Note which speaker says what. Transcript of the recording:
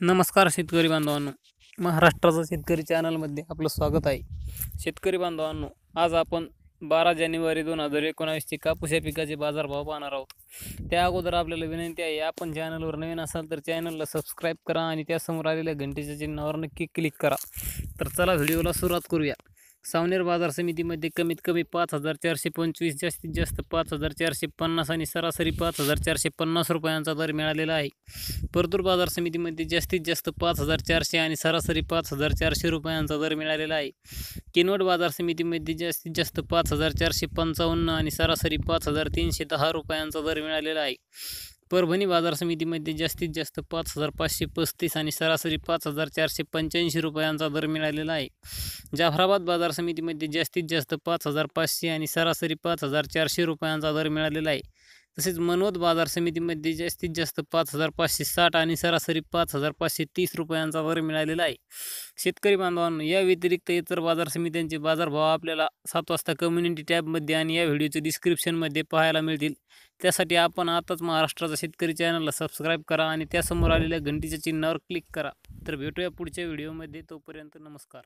Speaker 1: नमस्कार शेतकरी बांधवांनो. महाराष्ट्राचा शेतकरी चॅनलमध्ये आपलं स्वागत आहे. शेतकरी बांधवांनो आज आपण बारा जानेवारी दोन हजार एकोणावीसचे कापूस या पिकाचे बाजारभाव पाहणार आहोत. त्या अगोदर आपल्याला विनंती आहे आपण चॅनलवर नवीन असाल तर चॅनलला सबस्क्राईब करा आणि त्यासमोर आलेल्या घंटेच्या चिन्हावर नक्की क्लिक करा. तर चला व्हिडिओला सुरुवात करूया. सावनेर बाजार समितीमध्ये कमीत कमी पाच हजार चारशे पंचवीस जास्तीत जास्त पाच हजार चारशे पन्नास आणि सरासरी पाच हजार चारशे पन्नास रुपयांचा दर मिळालेला आहे. परतूर बाजार समितीमध्ये जास्तीत जास्त पाच हजार चारशे आणि सरासरी पाच हजार चारशे रुपयांचा दर मिळालेला आहे. किनवट बाजार समितीमध्ये जास्तीत जास्त पाच हजार चारशे पंचावन्न आणि सरासरी पाच हजार तीनशे दहा रुपयांचा दर मिळालेला आहे. परभणी बाजार समितीमध्ये जास्तीत जास्त पाच हजार पाचशे पस्तीस आणि सरासरी पाच हजार चारशे पंच्याऐंशी रुपयांचा दर मिळालेला आहे. जाफराबाद बाजार समितीमध्ये जास्तीत जास्त पाच हजार पाचशे आणि सरासरी पाच हजार चारशे रुपयांचा दर मिळालेला आहे. तसेच मनोद बाजार समितीमध्ये जास्तीत जास्त पाच हजार पाचशे साठ आणि सरासरी पाच हजार पाचशे तीस रुपयांचा दर मिळालेला आहे. शेतकरी बांधवांनो या व्यतिरिक्त इतर बाजार समित्यांचे बाजारभाव आपल्याला सात वाजता कम्युनिटी टॅबमध्ये आणि या व्हिडिओच्या डिस्क्रिप्शनमध्ये पाहायला मिळतील. त्यासाठी आपण आताच महाराष्ट्राचा शेतकरी चॅनलला सबस्क्राईब करा आणि त्यासमोर आलेल्या घंटीच्या चिन्हावर क्लिक करा. तर भेटूया पुढच्या व्हिडिओमध्ये तोपर्यंत नमस्कार.